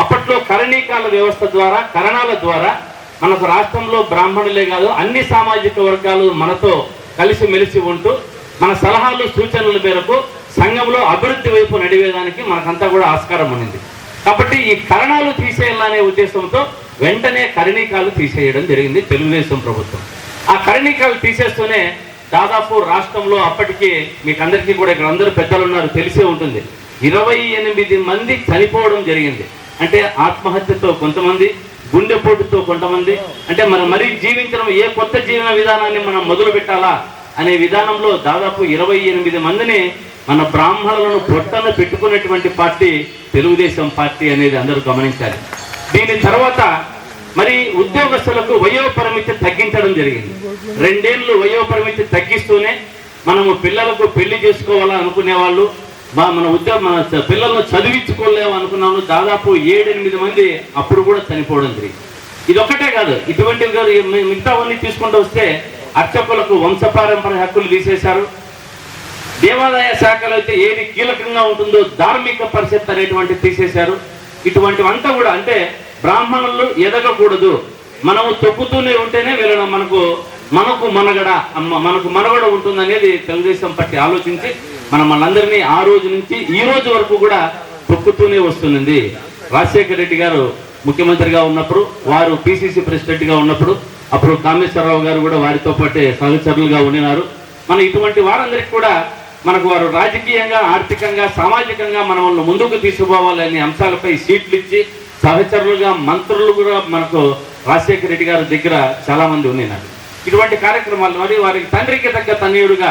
అప్పట్లో కరణీకాల వ్యవస్థ ద్వారా కరణాల ద్వారా మనకు రాష్ట్రంలో బ్రాహ్మణులే కాదు అన్ని సామాజిక వర్గాలు మనతో కలిసి మెలిసి ఉంటూ మన సలహాలు సూచనల మేరకు సంఘంలో అభివృద్ధి వైపు నడివేదానికి మనకంతా కూడా ఆస్కారం ఉన్నింది. కాబట్టి ఈ కరణాలు తీసేయాలనే ఉద్దేశంతో వెంటనే కరణీకాలు తీసేయడం జరిగింది తెలుగుదేశం ప్రభుత్వం. ఆ కరణీకాలు తీసేస్తూనే దాదాపు రాష్ట్రంలో అప్పటికి మీకు అందరికీ కూడా ఇక్కడ అందరూ పెద్దలు ఉన్నారు తెలిసే ఉంటుంది. ఇరవై ఎనిమిది మంది చనిపోవడం జరిగింది. అంటే ఆత్మహత్యతో కొంతమంది గుండెపోటుతో కొంతమంది అంటే మనం మరీ జీవించడం ఏ కొత్త జీవన విధానాన్ని మనం మొదలు పెట్టాలా అనే విధానంలో దాదాపు ఇరవై ఎనిమిది మందిని మన బ్రాహ్మణులను పొట్టను పెట్టుకున్నటువంటి పార్టీ తెలుగుదేశం పార్టీ అనేది అందరూ గమనించాలి. దీని తర్వాత మరి ఉద్యోగస్తులకు వయోపరిమితి తగ్గించడం జరిగింది. రెండేళ్ళు వయోపరిమితి తగ్గిస్తూనే మనము పిల్లలకు పెళ్ళి చేసుకోవాలా అనుకునే వాళ్ళు మా- మన ఉద్యోగ మన పిల్లలను చదివించుకోలేము అనుకున్నాము దాదాపు ఏడెనిమిది మంది అప్పుడు కూడా చనిపోవడం జరిగింది. ఇది ఒక్కటే కాదు ఇటువంటివి కాదు మిగతావన్నీ తీసుకుంటూ వస్తే అర్చకులకు వంశపారంపర హక్కులు తీసేశారు. దేవాదాయ శాఖలో అయితే ఏది కీలకంగా ఉంటుందో ధార్మిక పరిషత్ అనేటువంటి తీసేశారు. ఇటువంటివంతా కూడా అంటే బ్రాహ్మణులు ఎదగకూడదు. మనము తొక్కుతూనే ఉంటేనే వీళ్ళను మనకు మనకు మనగడ అమ్మ- మనకు మనగడ ఉంటుందనేది తెలుగుదేశం పార్టీ ఆలోచించి మనం మనందరినీ ఆ రోజు నుంచి ఈ రోజు వరకు కూడా తొక్కుతూనే వస్తున్నది. రాజశేఖర రెడ్డి గారు ముఖ్యమంత్రిగా ఉన్నప్పుడు వారు పిసిసి ప్రెసిడెంట్గా ఉన్నప్పుడు అప్పుడు కామేశ్వరరావు గారు కూడా వారితో పాటే సహచరులుగా ఉండినారు. మన ఇటువంటి వారందరికీ కూడా మనకు వారు రాజకీయంగా ఆర్థికంగా సామాజికంగా మనల్ని ముందుకు తీసుకుపోవాలనే అంశాలపై సీట్లు ఇచ్చి సహచరులుగా మంత్రులు కూడా మనకు రాజశేఖర రెడ్డి గారి దగ్గర చాలామంది ఉన్నారు. ఇటువంటి కార్యక్రమాలు మరి వారికి తండ్రికి తగ్గ తనయుడుగా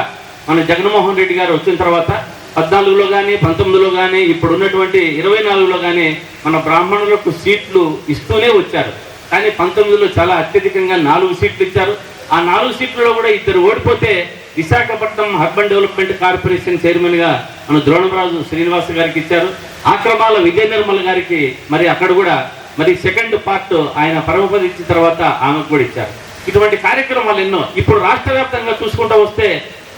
మన జగన్మోహన్ రెడ్డి గారు వచ్చిన తర్వాత పద్నాలుగులో కానీ పంతొమ్మిదిలో కానీ ఇప్పుడు ఉన్నటువంటి ఇరవై నాలుగులో కానీ మన బ్రాహ్మణులకు సీట్లు ఇస్తూనే వచ్చారు. కానీ పంతొమ్మిదిలో చాలా అత్యధికంగా నాలుగు సీట్లు ఇచ్చారు. ఆ నాలుగు సీట్లలో కూడా ఇద్దరు ఓడిపోతే విశాఖపట్నం అర్బన్ డెవలప్మెంట్ కార్పొరేషన్ చైర్మన్గా మన ద్రోణరాజు శ్రీనివాస్ గారికి ఇచ్చారు. ఆక్రమాల విజయ నిర్మల్ గారికి మరి అక్కడ కూడా మరి సెకండ్ పార్ట్ ఆయన పరమపది ఇచ్చిన తర్వాత ఆమెకు కూడా ఇచ్చారు. ఇటువంటి కార్యక్రమాలు ఎన్నో. ఇప్పుడు రాష్ట్ర వ్యాప్తంగా చూసుకుంటూ వస్తే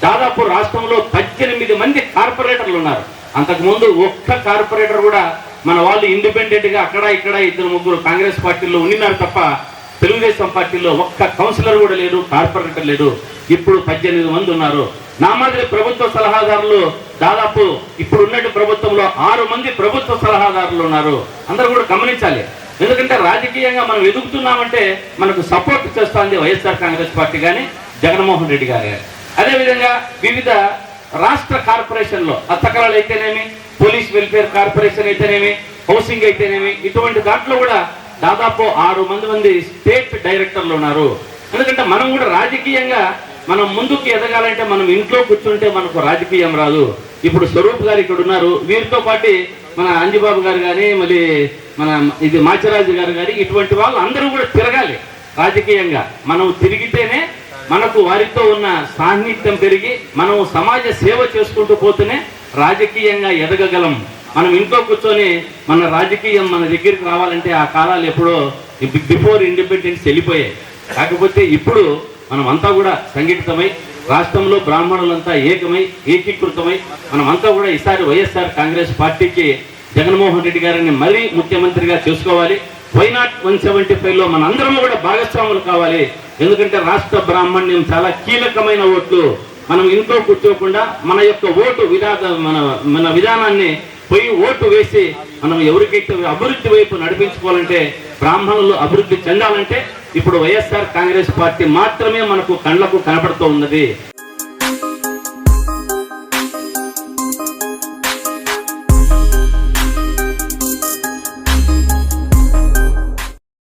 దాదాపు రాష్ట్రంలో పద్దెనిమిది మంది కార్పొరేటర్లు ఉన్నారు. అంతకుముందు ఒక్క కార్పొరేటర్ కూడా మన వాళ్ళు ఇండిపెండెంట్గా అక్కడ ఇక్కడ ఇద్దరు ముగ్గురు కాంగ్రెస్ పార్టీలో ఉండినారు తప్ప తెలుగుదేశం పార్టీలో ఒక్క కౌన్సిలర్ కూడా లేడు కార్పొరేటర్ లేడు. ఇప్పుడు పద్దెనిమిది మంది ఉన్నారు. నా మాదిరి ప్రభుత్వ సలహాదారులు దాదాపు ఇప్పుడు ఉన్నట్టు ప్రభుత్వంలో ఆరు మంది ప్రభుత్వ సలహాదారులు ఉన్నారు. అందరూ కూడా గమనించాలి. ఎందుకంటే రాజకీయంగా మనం ఎదుగుతున్నామంటే మనకు సపోర్ట్ చేస్తోంది వైఎస్ఆర్ కాంగ్రెస్ పార్టీ కానీ జగన్మోహన్ రెడ్డి గారు. కానీ అదేవిధంగా వివిధ రాష్ట్ర కార్పొరేషన్లో హస్తకళలు అయితేనేమి పోలీస్ వెల్ఫేర్ కార్పొరేషన్ అయితేనేమి హౌసింగ్ అయితేనేమి ఇటువంటి దాంట్లో కూడా దాదాపు ఆరు మంది మంది స్టేట్ డైరెక్టర్లు ఉన్నారు. ఎందుకంటే మనం కూడా రాజకీయంగా మనం ముందుకు ఎదగాలంటే మనం ఇంట్లో కూర్చుంటే మనకు రాజకీయం రాదు. ఇప్పుడు స్వరూప్ గారు ఇక్కడ ఉన్నారు. వీరితో పాటు మన అంజిబాబు గారు కానీ మళ్ళీ మన ఇది మాచరాజు గారు కానీ ఇటువంటి వాళ్ళు అందరూ కూడా తిరగాలి రాజకీయంగా. మనం తిరిగితేనే మనకు వారితో ఉన్న సాన్నిధ్యం పెరిగి మనం సమాజ సేవ చేసుకుంటూ పోతేనే రాజకీయంగా ఎదగగలం. మనం ఇంట్లో కూర్చొని మన రాజకీయం మన దగ్గరికి రావాలంటే ఆ కాలాలు ఎప్పుడో బిఫోర్ ఇండిపెండెన్స్ వెళ్ళిపోయాయి. కాకపోతే ఇప్పుడు మనమంతా కూడా సంఘటితమై రాష్ట్రంలో బ్రాహ్మణులంతా ఏకమై ఏకీకృతమై మనమంతా కూడా ఈసారి వైఎస్ఆర్ కాంగ్రెస్ పార్టీకి జగన్మోహన్ రెడ్డి గారిని మరీ ముఖ్యమంత్రిగా చేసుకోవాలి. వైనాట్ వన్ సెవెంటీ ఫైవ్లో మన అందరం కూడా భాగస్వాములు కావాలి. ఎందుకంటే రాష్ట్ర బ్రాహ్మణ్యం చాలా కీలకమైన ఓట్లు. మనం ఇంట్లో కూర్చోకుండా మన యొక్క ఓటు విధాన మన మన విధానాన్ని పోయి ఓటు వేసి మనం ఎవరికైతే అభివృద్ధి వైపు నడిపించుకోవాలంటే బ్రాహ్మణులు అభివృద్ధి చెందాలంటే ఇప్పుడు వైఎస్ఆర్ కాంగ్రెస్ పార్టీ మాత్రమే మనకు కళ్ళకు కనపడుతూ ఉన్నది.